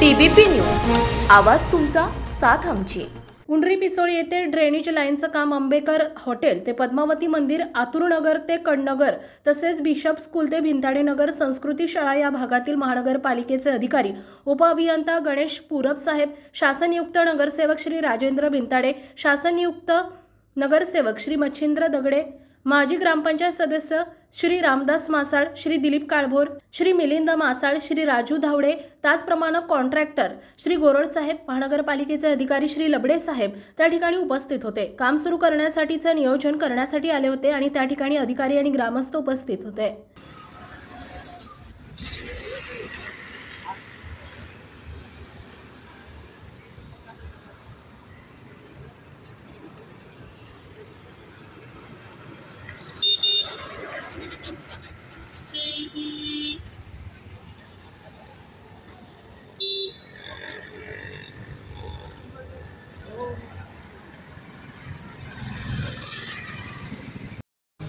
TBP news. आवाज तुमचा साथ आमची. कुंडरी पिसोळी येथे ड्रेनेज लाईनचं काम आंबेकर हॉटेल ते पद्मावती मंदिर आतुरनगर ते कडनगर तसेच बिशप स्कूल ते भिंताडे नगर संस्कृती शाळा या भागातील महानगरपालिकेचे अधिकारी उपअभियंता गणेश पूरब साहेब शासनयुक्त नगरसेवक श्री राजेंद्र भिंताडे शासनयुक्त नगरसेवक श्री मच्छिंद्र दगडे माजी ग्रामपंचायत सदस्य श्री रामदास मासाळ श्री दिलीप काळभोर श्री मिलिंद मासाळ श्री राजू धावडे त्याचप्रमाणे कॉन्ट्रॅक्टर श्री गोरडसाहेब महानगरपालिकेचे अधिकारी श्री लबडे साहेब त्या ठिकाणी उपस्थित होते. काम सुरू करण्यासाठीचं नियोजन करण्यासाठी आले होते आणि त्या ठिकाणी अधिकारी आणि ग्रामस्थ उपस्थित होते.